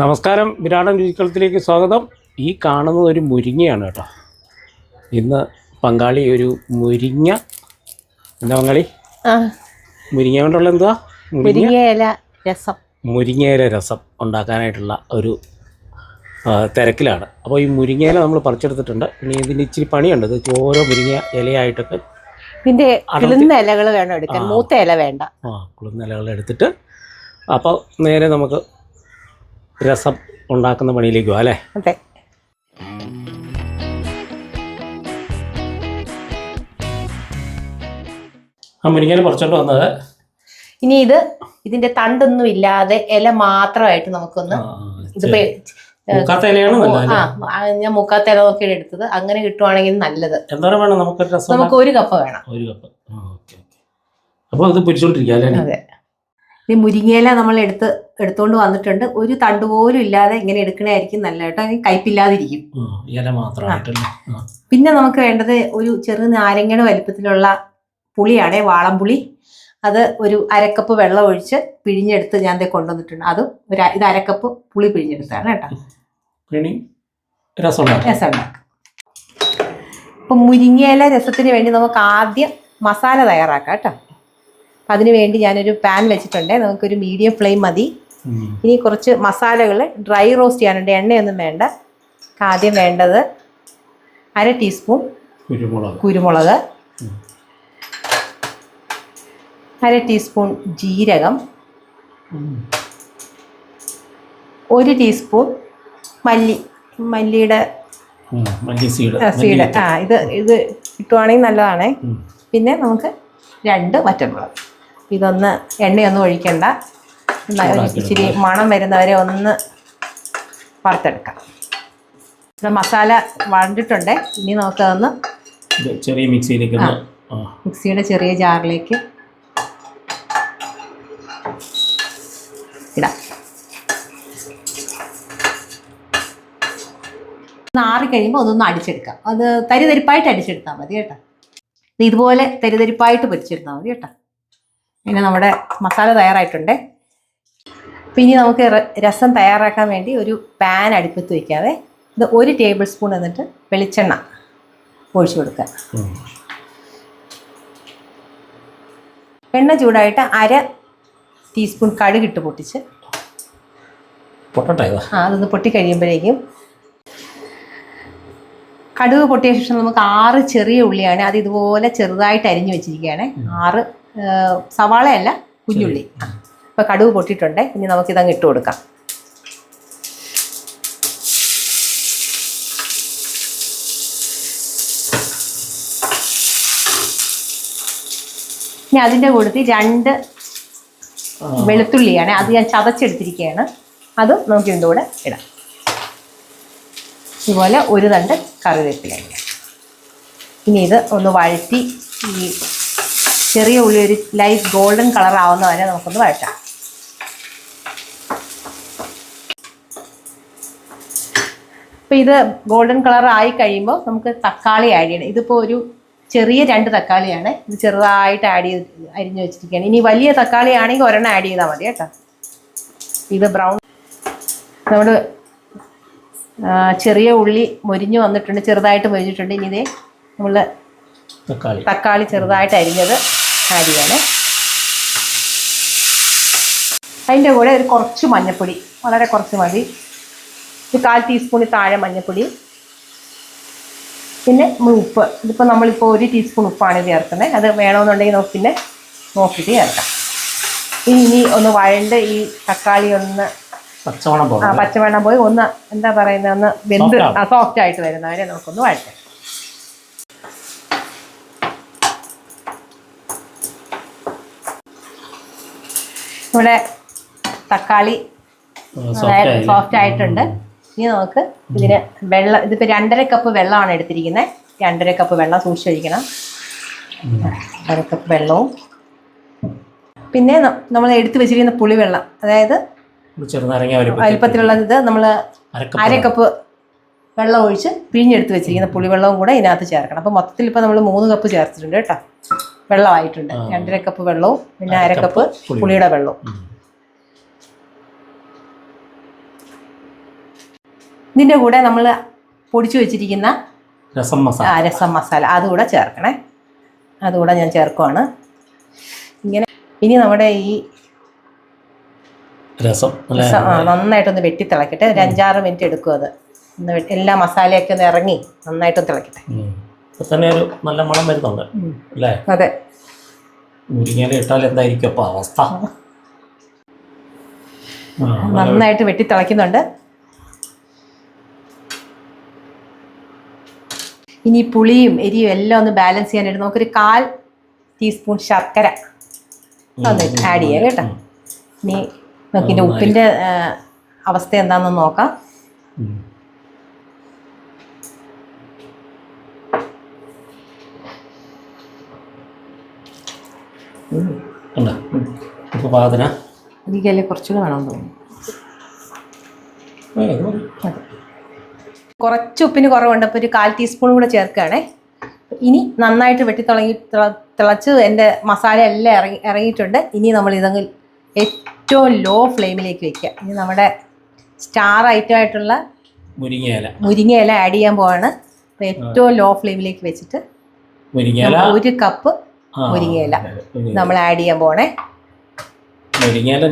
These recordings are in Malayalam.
നമസ്കാരം. വിരാടൻ രുചിക്കളത്തിലേക്ക് സ്വാഗതം. ഈ കാണുന്നത് ഒരു മുരിങ്ങയാണ് കേട്ടോ. ഇന്ന് പങ്കാളി ഒരു മുരിങ്ങ. എന്താ പങ്കാളി? മുരിങ്ങ കൊണ്ടുള്ള എന്തുവാ? മുരിങ്ങയില രസം. മുരിങ്ങയില രസം ഉണ്ടാക്കാനായിട്ടുള്ള ഒരു തിരക്കിലാണ്. അപ്പോൾ ഈ മുരിങ്ങയില നമ്മൾ പറിച്ചെടുത്തിട്ടുണ്ട്. ഇനി ഇതിന് ഇച്ചിരി പണിയുണ്ട്. ഇത് ഓരോ മുരിങ്ങ ഇലയായിട്ടൊക്കെ പിന്നെ കിളുന്ന ഇലകൾ വേണം എടുക്കാൻ. മൂത്ത ഇല വേണ്ട. ആ കുളുന്ന ഇലകൾ എടുത്തിട്ട്. അപ്പോൾ നേരെ നമുക്ക് രസം ഉണ്ടാക്കുന്ന പണിയിലേക്കോ അല്ലേ? അതെ. ആ മുരിങ്ങയില പറിച്ചോണ്ട് വന്നത്. ഇനി ഇത് ഇതിന്റെ തണ്ടൊന്നും ഇല്ലാതെ ഇല മാത്രമായിട്ട് നമുക്കൊന്ന് ഇതിപ്പോ? ഞാൻ മുക്കാത്ത ഇല നോക്കിയാണ് എടുത്തത്. അങ്ങനെ കിട്ടുവാണെങ്കിൽ നല്ലത്. വേണം നമുക്ക് നമുക്ക് ഒരു കപ്പ് വേണം. അപ്പൊ ഒരു കപ്പ്. അപ്പോൾ പൊരിച്ചോണ്ടിരിക്കുക അല്ലേ? അതെ. ഈ മുരിങ്ങയില നമ്മൾ എടുത്ത് എടുത്തോണ്ട് വന്നിട്ടുണ്ട്. ഒരു തണ്ട് പോലും ഇല്ലാതെ ഇങ്ങനെ എടുക്കണായിരിക്കും നല്ല കേട്ടോ. കയ്പില്ലാതിരിക്കും. പിന്നെ നമുക്ക് വേണ്ടത് ഒരു ചെറു നാരങ്ങയുടെ വലിപ്പത്തിലുള്ള പുളിയാണേ വാളംപുളി. അത് ഒരു അരക്കപ്പ് വെള്ളം ഒഴിച്ച് പിഴിഞ്ഞെടുത്ത് ഞാൻ കൊണ്ടുവന്നിട്ടുണ്ട്. അതും ഒരു ഇത് അരക്കപ്പ് പുളി പിഴിഞ്ഞെടുത്താണ് കേട്ടോ. ഇനി രസം ഉണ്ടാക്കാം രസം ഉണ്ടാക്കും അപ്പം മുരിങ്ങയില രസത്തിന് വേണ്ടി നമുക്ക് ആദ്യം മസാല തയ്യാറാക്കാം കേട്ടോ. അപ്പം അതിന് വേണ്ടി ഞാനൊരു പാൻ വെച്ചിട്ടുണ്ട്. നമുക്കൊരു മീഡിയം ഫ്ലെയിം മതി. ഇനി കുറച്ച് മസാലകൾ ഡ്രൈ റോസ്റ്റ് ചെയ്യാനുണ്ട് എണ്ണയൊന്നും വേണ്ട. ആദ്യം വേണ്ടത് അര ടീസ്പൂൺ കുരുമുളക്. കുരുമുളക്. അര ടീസ്പൂൺ ജീരകം. ഒരു ടീസ്പൂൺ മല്ലി മല്ലിയുടെ മല്ലി സീഡ് ആ, ഇത് ഇത് കിട്ടുവാണെങ്കിൽ നല്ലതാണേ. പിന്നെ നമുക്ക് രണ്ട് വറ്റമുളക് ഇതൊന്ന് എണ്ണയൊന്നും ഒഴിക്കണ്ട. ഇച്ചിരി മണം വരുന്നവരെ ഒന്ന് വറുത്തെടുക്കാം. മസാല വഴണ്ടിട്ടുണ്ട്. ഇനി നമുക്കതൊന്ന് ചെറിയ മിക്സിയിലേക്ക് മിക്സിയുടെ ചെറിയ ജാറിലേക്ക് ഇടാം. നാറി കഴിയുമ്പോൾ അതൊന്ന് അടിച്ചെടുക്കാം. അത് തരിതരിപ്പായിട്ട് അടിച്ചെടുത്താൽ മതി കേട്ടോ. ഇത് ഇതുപോലെ തരിതരിപ്പായിട്ട് പൊരിച്ചെടുത്താൽ മതി കേട്ടോ. പിന്നെ നമ്മുടെ മസാല തയ്യാറായിട്ടുണ്ട്. അപ്പം ഇനി നമുക്ക് രസം തയ്യാറാക്കാൻ വേണ്ടി ഒരു പാൻ അടുപ്പത്ത് വയ്ക്കാതെ ഇത് ഒരു ടേബിൾ സ്പൂൺ എന്നിട്ട് വെളിച്ചെണ്ണ ഒഴിച്ചു കൊടുക്കുക. എണ്ണ ചൂടായിട്ട് അര ടീസ്പൂൺ കടുകിട്ട് പൊട്ടിച്ച്. ആ അതൊന്ന് പൊട്ടി കഴിയുമ്പോഴേക്കും കടുക് പൊട്ടിയ ശേഷം നമുക്ക് ആറ് ചെറിയ ഉള്ളിയാണ്. അത് ഇതുപോലെ ചെറുതായിട്ട് അരിഞ്ഞു വെച്ചിരിക്കുകയാണ്. ആറ് സവാളയല്ല കുഞ്ഞുള്ളി. അപ്പോൾ കടുവ് പൊട്ടിയിട്ടുണ്ട്. ഇനി നമുക്കിതങ്ങ് ഇട്ട് കൊടുക്കാം. ഇനി അതിന്റെ കൂട്ടത്തിൽ രണ്ട് വെളുത്തുള്ളിയാണ്. അത് ഞാൻ ചതച്ചെടുത്തിരിക്കുകയാണ്. അതും നമുക്ക് ഇതിന്റെ കൂടെ ഇടാം. ഇതുപോലെ ഒരു തണ്ട് കറിവേപ്പില. ഇനി ഇത് ഒന്ന് വഴറ്റി ഈ ചെറിയ ഉള്ളി ഒരു ലൈറ്റ് ഗോൾഡൻ കളർ ആവുന്ന വരെ നമുക്കൊന്ന് വഴറ്റാം. അപ്പോൾ ഇത് ഗോൾഡൻ കളർ ആയി കഴിയുമ്പോൾ നമുക്ക് തക്കാളി ആഡ് ചെയ്യണം. ഇതിപ്പോൾ ഒരു ചെറിയ രണ്ട് തക്കാളിയാണ്. ഇത് ചെറുതായിട്ട് ആഡ് ചെയ്ത് അരിഞ്ഞു വെച്ചിരിക്കുകയാണ്. ഇനി വലിയ തക്കാളി ആണെങ്കിൽ ഒരെണ്ണം ആഡ് ചെയ്താൽ മതി കേട്ടോ. ഇത് ബ്രൗൺ നമ്മൾ ചെറിയ ഉള്ളി മൊരിഞ്ഞു വന്നിട്ടുണ്ട് ചെറുതായിട്ട് മൊരിഞ്ഞിട്ടുണ്ട്. ഇനി ഇതേ നമ്മൾ തക്കാളി. തക്കാളി ചെറുതായിട്ട് അരിഞ്ഞത് ആഡ് ചെയ്യണേ. അതിന്റെ കൂടെ ഒരു കുറച്ച് മഞ്ഞൾപ്പൊടി വളരെ കുറച്ച് മതി. ഒരു കാൽ ടീസ്പൂണിൽ താഴെ മഞ്ഞൾപ്പൊടി പിന്നെ നമ്മൾ ഉപ്പ്. ഇതിപ്പോൾ നമ്മളിപ്പോൾ ഒരു ടീസ്പൂൺ ഉപ്പാണ് ചേർക്കുന്നത് അത് വേണമെന്നുണ്ടെങ്കിൽ നമുക്ക് പിന്നെ നോക്കിയിട്ട് ചേർക്കാം. ഇനി ഇനി ഒന്ന് വഴണ്ട് ഈ തക്കാളി ഒന്ന് ആ പച്ചവെണ്ണം പച്ചവെള്ളം പോയി ഒന്ന് എന്താ പറയുന്നത് ഒന്ന് വെന്ത് ആ സോഫ്റ്റ് ആയിട്ട് വരുന്നവരെ നമുക്കൊന്ന് വഴറ്റാം. ഇവിടെ തക്കാളി സോഫ്റ്റ് ആയിട്ടുണ്ട്. ഇനി നമുക്ക് ഇതിന് വെള്ളം ഇതിപ്പോൾ രണ്ടര കപ്പ് വെള്ളമാണ് എടുത്തിരിക്കുന്നത്. രണ്ടര കപ്പ് വെള്ളം സൂക്ഷിച്ച് വയ്ക്കണം അര കപ്പ് വെള്ളവും. പിന്നെ നമ്മൾ എടുത്തു വെച്ചിരിക്കുന്ന പുളിവെള്ളം അതായത് വലിപ്പത്തിലുള്ളത് വലിപ്പത്തിലുള്ള ഇത് നമ്മൾ അര കപ്പ് വെള്ളം ഒഴിച്ച് പിഴിഞ്ഞെടുത്ത് വെച്ചിരിക്കുന്ന പുളിവെള്ളവും കൂടെ ഇതിനകത്ത് ചേർക്കണം. അപ്പോൾ മൊത്തത്തിൽ ഇപ്പോൾ നമ്മൾ മൂന്ന് കപ്പ് ചേർത്തിട്ടുണ്ട് കേട്ടോ. വെള്ളമായിട്ടുണ്ട്. രണ്ടര കപ്പ് വെള്ളവും പിന്നെ അര കപ്പ് പുളിയുടെ വെള്ളവും. ഇതിന്റെ കൂടെ നമ്മൾ പൊടിച്ചു വെച്ചിരിക്കുന്ന രസം മസാല. ആ, രസം മസാല. അതുകൂടെ ചേർക്കണേ. അതുകൂടെ ഞാൻ ചേർക്കുവാണ്. ഇങ്ങനെ ഇനി നമ്മുടെ ഈ രസം. നന്നായിട്ടൊന്ന് വെട്ടി തിളക്കട്ടെ ഒരു അഞ്ചാറ് മിനിറ്റ് എടുക്കും അത്. ഒന്ന് എല്ലാ മസാലയൊക്കെ ഒന്ന് ഇറങ്ങി നന്നായിട്ടൊന്ന് തിളക്കട്ടെ. തന്നെ ഒരു നല്ല മണം വരുന്നുണ്ട് അല്ലേ? അതെ. മുരിങ്ങയില ഇട്ടാൽ എന്തായിരിക്കും അവസ്ഥ? നന്നായിട്ട് വെട്ടി തിളയ്ക്കുന്നുണ്ട് ഇനി പുളിയും എരിയും എല്ലാം ഒന്ന് ബാലൻസ് ചെയ്യാനായിട്ട് നമുക്കൊരു കാൽ ടീസ്പൂൺ ശർക്കര ഒന്ന് ആഡ് ചെയ്യാം കേട്ടോ. ഇനി നമുക്ക് ഇതിന്റെ ഉപ്പിന്റെ അവസ്ഥ എന്താണെന്ന് നോക്കാം. എനിക്കല്ലേ കുറച്ചുകൂടെ വേണമെന്ന് തോന്നുന്നു. കുറച്ച് ഉപ്പിന് കുറവുണ്ട്. അപ്പോൾ ഒരു കാൽ ടീസ്പൂൺ കൂടെ ചേർക്കുകയാണേ. ഇനി നന്നായിട്ട് വെട്ടി തിളങ്ങി തിള- തിളച്ച് എന്റെ മസാല എല്ലാം ഇറങ്ങി ഇറങ്ങിയിട്ടുണ്ട്. ഇനി നമ്മൾ ഇതങ്ങ് ഏറ്റവും ലോ ഫ്ലെയിമിലേക്ക് വെക്കുക. ഇനി നമ്മുടെ സ്റ്റാർ ഐറ്റം ആയിട്ടുള്ള മുരിങ്ങയില. മുരിങ്ങയില ആഡ് ചെയ്യാൻ പോവാണ്. അപ്പോൾ ഏറ്റവും ലോ ഫ്ലെയിമിലേക്ക് വെച്ചിട്ട് ഒരു കപ്പ് മുരിങ്ങയില. നമ്മൾ ആഡ് ചെയ്യാൻ പോണേ മുരിങ്ങയില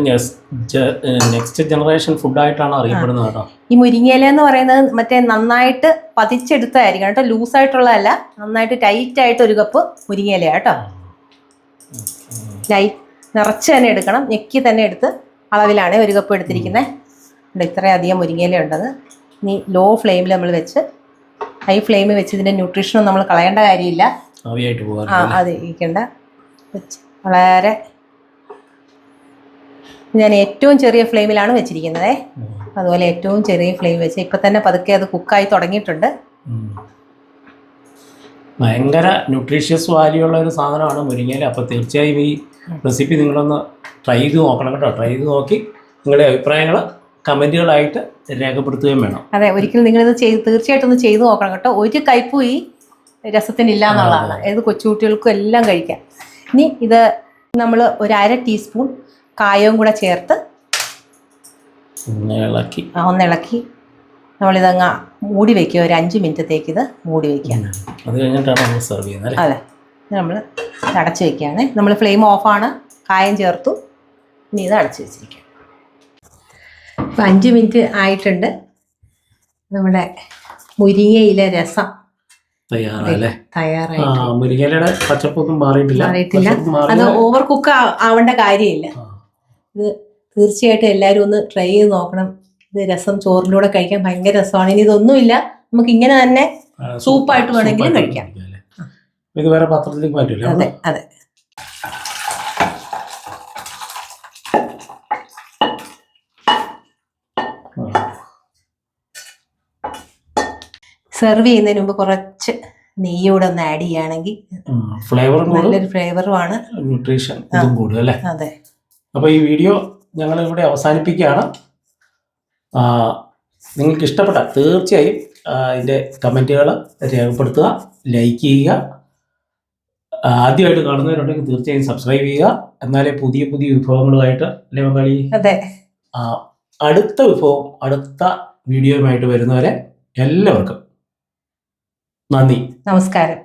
നെക്സ്റ്റ് ജനറേഷൻ ഫുഡായിട്ടാണ് അറിയപ്പെടുന്നത് കേട്ടോ. ഈ മുരിങ്ങയില എന്ന് പറയുന്നത് മറ്റേ നന്നായിട്ട് പതിച്ചെടുത്തായിരിക്കും കേട്ടോ. ലൂസ് ആയിട്ടുള്ളതല്ല നന്നായിട്ട് ടൈറ്റ് ആയിട്ട് ഒരു കപ്പ് മുരിങ്ങയില കേട്ടോ. ലൈറ്റ് നിറച്ച് തന്നെ എടുക്കണം. ഞെക്കി തന്നെ എടുത്ത് അളവിലാണ് ഒരു കപ്പ് എടുത്തിരിക്കുന്നത്. ഇത്രയധികം മുരിങ്ങയില ഉണ്ടത്. ഇനി ലോ ഫ്ലെയിമിൽ നമ്മൾ വെച്ച് ഹൈ ഫ്ലെയിമിൽ വെച്ച് ഇതിന്റെ ന്യൂട്രീഷനും നമ്മൾ കളയേണ്ട കാര്യമില്ല. ആ അത് ഇരിക്കണ്ട. വെച്ച് വളരെ ഞാൻ ഏറ്റവും ചെറിയ ഫ്ലെയിമിലാണ് വെച്ചിരിക്കുന്നത്. അതുപോലെ ഏറ്റവും ചെറിയ ഫ്ലെയിം വെച്ച് ഇപ്പൊ തന്നെ പതുക്കെ അത് കുക്കായി തുടങ്ങിയിട്ടുണ്ട്. ഭയങ്കര ന്യൂട്രീഷ്യസ് വാല്യൂ ഉള്ള ഒരു സാധനമാണ് മുരിങ്ങയില. അപ്പോൾ തീർച്ചയായും ഈ റെസിപ്പി നിങ്ങളൊന്ന് ട്രൈ ചെയ്ത് നോക്കണം കേട്ടോ. ട്രൈ ചെയ്ത് നോക്കി നിങ്ങളുടെ അഭിപ്രായങ്ങൾ കമന്റുകളായിട്ട് രേഖപ്പെടുത്തുകയും വേണം. അതെ ഒരിക്കലും നിങ്ങളിത് ചെയ്ത് തീർച്ചയായിട്ടും ഒന്ന് ചെയ്ത് നോക്കണം കേട്ടോ. ഒരു കയ്പും ഈ രസത്തിനില്ല എന്നുള്ളതാണ് ഏത് കൊച്ചുകുട്ടികൾക്കും എല്ലാം കഴിക്കാം. ഇനി ഇത് നമ്മൾ ഒരു അര ടീസ്പൂൺ കായവും കൂടെ ചേർത്ത് ഇളക്കി ആ, ഒന്ന് ഇളക്കി നമ്മളിതങ്ങ് മൂടി വെക്കുക. ഒരു അഞ്ച് മിനിറ്റത്തേക്ക് ഇത് മൂടി വെക്കുകയാണ്. അത് കഴിഞ്ഞിട്ടാണ് നമ്മൾ സെർവ് ചെയ്യുന്നത് അല്ലേ? അതെ. നമ്മൾ അടച്ച് വെക്കുകയാണ്. നമ്മൾ ഫ്ലെയിം ഓഫാണ് കായം ചേർത്തു. ഇനി ഇത് അടച്ച് വെച്ചിരിക്കുക. ഇപ്പം അഞ്ച് മിനിറ്റ് ആയിട്ടുണ്ട്. നമ്മുടെ മുരിങ്ങയിലെ രസം തയ്യാറായി പച്ചപ്പൊന്നും മാറിയിട്ടില്ല. അത് ഓവർ കുക്ക് ആവേണ്ട കാര്യമില്ല. ഇത് തീർച്ചയായിട്ടും എല്ലാവരും ഒന്ന് ട്രൈ ചെയ്ത് നോക്കണം. ഇത് രസം ചോറിലൂടെ കൂടെ കഴിക്കാൻ ഭയങ്കര രസമാണ്. ഇനി ഇതൊന്നുമില്ല. നമുക്ക് ഇങ്ങനെ തന്നെ സൂപ്പായിട്ട് വേണമെങ്കിലും കഴിക്കാം. ഇത് വേറെ പാത്രത്തിലേക്ക് മാറ്റില്ല? അതെ അതെ. സെർവ് ചെയ്യുന്നതിന് മുമ്പ് കുറച്ച് നെയ്യൂടെ ഒന്ന് ആഡ് ചെയ്യുകയാണെങ്കിൽ ഫ്ലേവറും നല്ലൊരു ഫ്ലേവറുമാണ് ന്യൂട്രീഷൻ അതെ. അപ്പോൾ ഈ വീഡിയോ ഞങ്ങൾ ഇവിടെ അവസാനിപ്പിക്കുകയാണ് നിങ്ങൾക്ക് ഇഷ്ടപ്പെട്ട തീർച്ചയായും ഇതിന്റെ ഇതിന്റെ കമന്റുകൾ രേഖപ്പെടുത്തുക ലൈക്ക് ചെയ്യുക. ആദ്യമായിട്ട് കാണുന്നവരുണ്ടെങ്കിൽ തീർച്ചയായും സബ്സ്ക്രൈബ് ചെയ്യുക. എന്നാലേ പുതിയ പുതിയ വിഭവങ്ങളുമായിട്ട് അല്ലേ മംഗളി? അതെ. അടുത്ത വിഭവം അടുത്ത വീഡിയോയുമായിട്ട് വരുന്നവരെ എല്ലാവർക്കും നന്ദി. നമസ്കാരം.